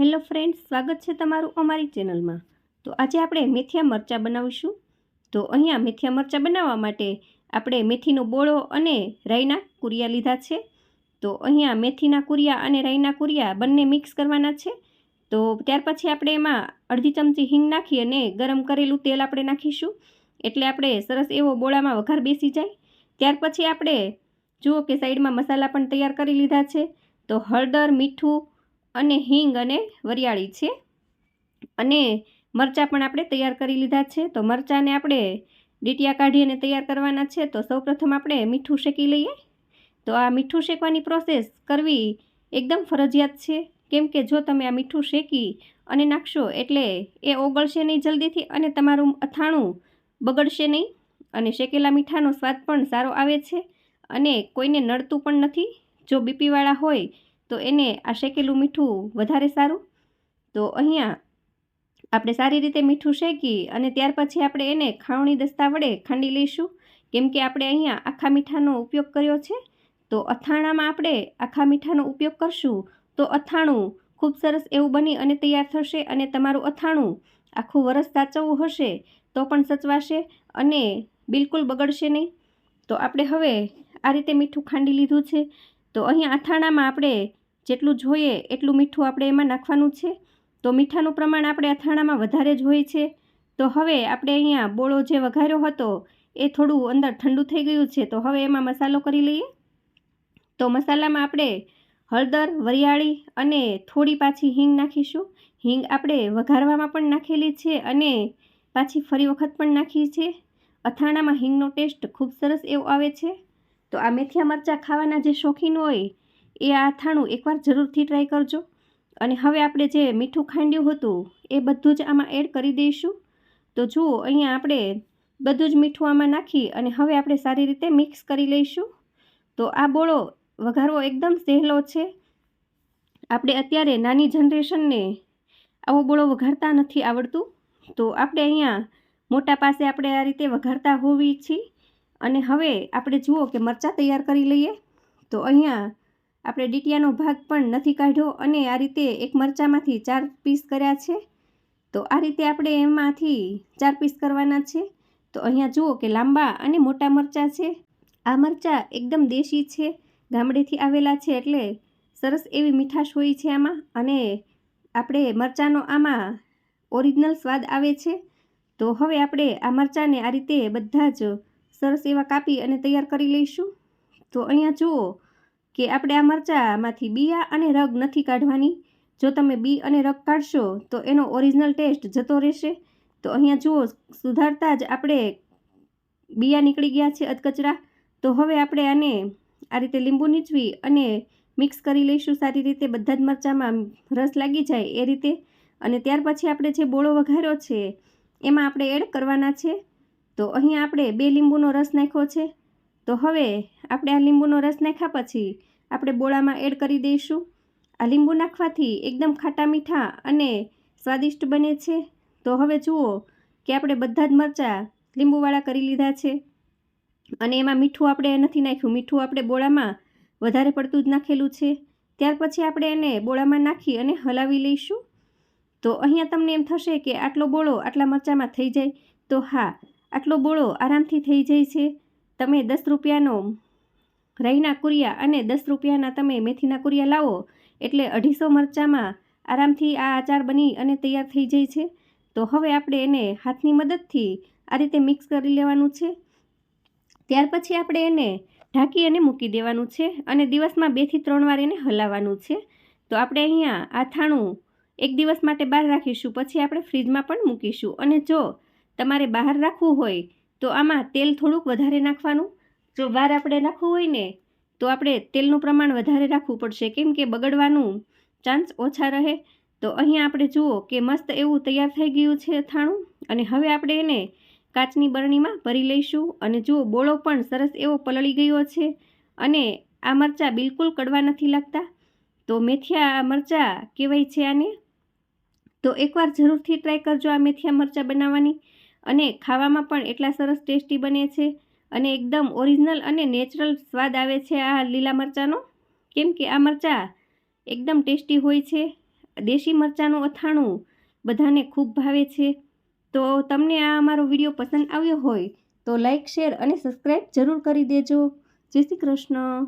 Hello friends, સ્વાગત છે તમારું અમારી ચેનલમાં. તો આજે આપણે મેથિયા મરચાં બનાવીશું. તો અહીંયા મેથિયા મરચાં બનાવવા માટે આપણે મેથીનો બોળો અને રાઈના કુરિયા લીધા છે. તો અહીંયા મેથીના કુરિયા અને રાઈના કુરિયા બંને મિક્સ કરવાના છે. તો ત્યાર પછી આપણે એમાં અડધી ચમચી હિંગ નાખી અને ગરમ કરેલું તેલ આપણે નાખીશું. એટલે આપણે સરસ એવો બોળામાં વઘાર બેસી જાય. ત્યાર પછી આપણે જુઓ કે સાઈડમાં મસાલા પણ તૈયાર કરી લીધા છે. તો હળદર, મીઠું અને હિંગ અને વરિયાળી છે. અને મરચાં પણ આપણે તૈયાર કરી લીધા છે. તો મરચાંને આપણે ડીટિયા કાઢી અને તૈયાર કરવાના છે. તો સૌપ્રથમ આપણે મીઠું શેકી લઈએ. તો આ મીઠું શેકવાની પ્રોસેસ કરવી એકદમ ફરજિયાત છે. કેમ કે જો તમે આ મીઠું શેકી અને નાખશો એટલે એ ઓગળશે નહીં જલ્દીથી અને તમારું અથાણું બગડશે નહીં. અને શેકેલા મીઠાનો સ્વાદ પણ સારો આવે છે. અને કોઈને નડતું પણ નથી. જો બીપીવાળા હોય તો એને આ શેકેલું મીઠું વધારે સારું? તો અહીંયા આપણે સારી રીતે મીઠું શેકી અને ત્યાર પછી આપણે એને ખાવણી દસ્તા વડે ખાંડી લઈશું. કેમ કે આપણે અહીંયા આખા મીઠાનો ઉપયોગ કર્યો છે. તો અથાણામાં આપણે આખા મીઠાનો ઉપયોગ કરશું. તો અથાણું ખૂબ સરસ એવું બની અને તૈયાર થશે અને તમારું અથાણું આખું વરસ સાચવવું હશે તો પણ સચવાશે અને બિલકુલ બગડશે નહીં. તો આપણે હવે આ રીતે મીઠું ખાંડી લીધું છે. તો અહીંયા અથાણામાં આપણે જેટલું જોઈએ એટલું મીઠું આપણે એમાં નાખવાનું છે. તો મીઠાનું પ્રમાણ આપણે અથાણામાં વધારે જ હોય છે. તો હવે આપણે અહીંયા બોળો જે વઘાર્યો હતો એ થોડું અંદર ઠંડુ થઈ ગયું છે. તો હવે એમાં મસાલો કરી લઈએ. તો મસાલામાં આપણે હળદર, વરિયાળી અને થોડી પાછી હિંગ નાખીશું. હિંગ આપણે વઘારવામાં પણ નાખેલી છે અને પાછી ફરી વખત પણ નાખી છે. અથાણામાં હિંગનો ટેસ્ટ ખૂબ સરસ એવો આવે છે. તો આ મેથિયા મરચાં ખાવાના જે શોખીન હોય એ આ અથાણું એકવાર જરૂરથી ટ્રાય કરજો. અને હવે આપણે જે મીઠું ખાંડ્યું હતું, એ બધું જ આમાં એડ કરી દઈશું. તો જુઓ, અહીંયા આપણે બધું જ મીઠું આમાં નાખી અને હવે આપણે સારી રીતે મિક્સ કરી લઈશું. તો આ બોળો વઘારવો એકદમ સહેલો છે. આપણે અત્યારે નાની જનરેશનને આવો બોળો વઘારતા નથી આવડતું. તો આપણે અહીંયા મોટા પાસે આપણે આ રીતે વઘારતા હોવી છીએ. અને હવે આપણે જુઓ કે મરચાં તૈયાર કરી લઈએ. તો અહીંયા આપણે ડીટિયાનો ભાગ પણ નથી કાઢ્યો અને આ રીતે એક મરચાંમાંથી ચાર પીસ કર્યા છે. તો આ રીતે આપણે એમાંથી ચાર પીસ કરવાના છે. તો અહીંયા જુઓ કે લાંબા અને મોટા મરચાં છે. આ મરચાં એકદમ દેશી છે, ગામડેથી આવેલા છે એટલે સરસ એવી મીઠાશ હોય છે આમાં અને આપણે મરચાંનો આમાં ઓરિજિનલ સ્વાદ આવે છે. તો હવે આપણે આ મરચાંને આ રીતે બધા જ સરસ એવા કાપી અને તૈયાર કરી લઈશું. તો અહીંયા જુઓ કે આપણે આ મરચાંમાંથી બિયા અને રગ નથી કાઢવાની? જો તમે બી અને રગ કાઢશો, તો એનો ઓરિજિનલ ટેસ્ટ જતો રહેશે. તો અહીંયા જુઓ, સુધારતા જ આપણે બિયા નીકળી ગયા છે અધકચરા. તો હવે આપણે આને આ રીતે લીંબુ નીચવી અને મિક્સ કરી લઈશું સારી રીતે. બધા જ મરચાંમાં રસ લાગી જાય એ રીતે. અને ત્યાર પછી આપણે જે બોળો વઘાર્યો છે, એમાં આપણે એડ કરવાના છે. તો અહીંયા આપણે બે લીંબુનો રસ નાખ્યો છે. તો હવે આપણે આ લીંબુનો રસ નાખ્યા પછી આપણે બોળામાં એડ કરી દઈશું. આ લીંબુ નાખવાથી એકદમ ખાટા મીઠા અને સ્વાદિષ્ટ બને છે. તો હવે જુઓ કે આપણે બધા જ મરચાં લીંબુવાળા કરી લીધા છે. અને એમાં મીઠું આપણે નથી નાખ્યું. મીઠું આપણે બોળામાં વધારે પડતું જ નાખેલું છે. ત્યાર પછી આપણે એને બોળામાં નાખી અને હલાવી લઈશું. તો અહીંયા તમને એમ થશે કે આટલો બોળો આટલા મરચાંમાં થઈ જાય. તો હા, આટલો બોળો આરામથી થઈ જાય છે. તમે દસ રૂપિયાનો રાઈના કુરિયા અને દસ રૂપિયાના તમે મેથીના કુરિયા લાવો એટલે અઢીસો મરચાંમાં આરામથી આ આચાર બની અને તૈયાર થઈ જાય છે. તો હવે આપણે એને હાથની મદદથી આ રીતે મિક્સ કરી લેવાનું છે. ત્યાર પછી આપણે એને ઢાંકી અને મૂકી દેવાનું છે અને દિવસમાં બેથી ત્રણ વાર એને હલાવવાનું છે. તો આપણે અહીંયા આ થાણું એક દિવસ માટે બહાર રાખીશું, પછી આપણે ફ્રીજમાં પણ મૂકીશું. અને જો તમારે બહાર રાખવું હોય તો આમાં તેલ થોડુંક વધારે નાખવાનું. જો બહાર આપણે નાખવું હોય ને, તો આપણે તેલનું પ્રમાણ વધારે રાખવું પડશે. કેમ કે બગડવાનું ચાન્સ ઓછા રહે. તો અહીંયા આપણે જુઓ કે મસ્ત એવું તૈયાર થઈ ગયું છે અથાણું અને હવે આપણે એને કાચની બરણીમાં ભરી લઈશું. અને જુઓ, બોળો પણ સરસ એવો પલળી ગયો છે. અને આ મરચાં બિલકુલ કડવા નથી લાગતા. તો મેથિયા મરચાં કહેવાય છે આને. તો એકવાર જરૂરથી ટ્રાય કરજો આ મેથિયા મરચાં બનાવવાની. અને ખાવામાં પણ એટલા સરસ ટેસ્ટી બને છે અને એકદમ ઓરિજિનલ અને નેચરલ સ્વાદ આવે છે આ લીલા મરચાંનો. કેમ કે આ મરચાં એકદમ ટેસ્ટી હોય છે. દેશી મરચાંનું અથાણું બધાને ખૂબ ભાવે છે. તો તમને આ અમારો વીડિયો પસંદ આવ્યો હોય તો લાઈક, શેર અને સબસ્ક્રાઈબ જરૂર કરી દેજો. જય શ્રી કૃષ્ણ.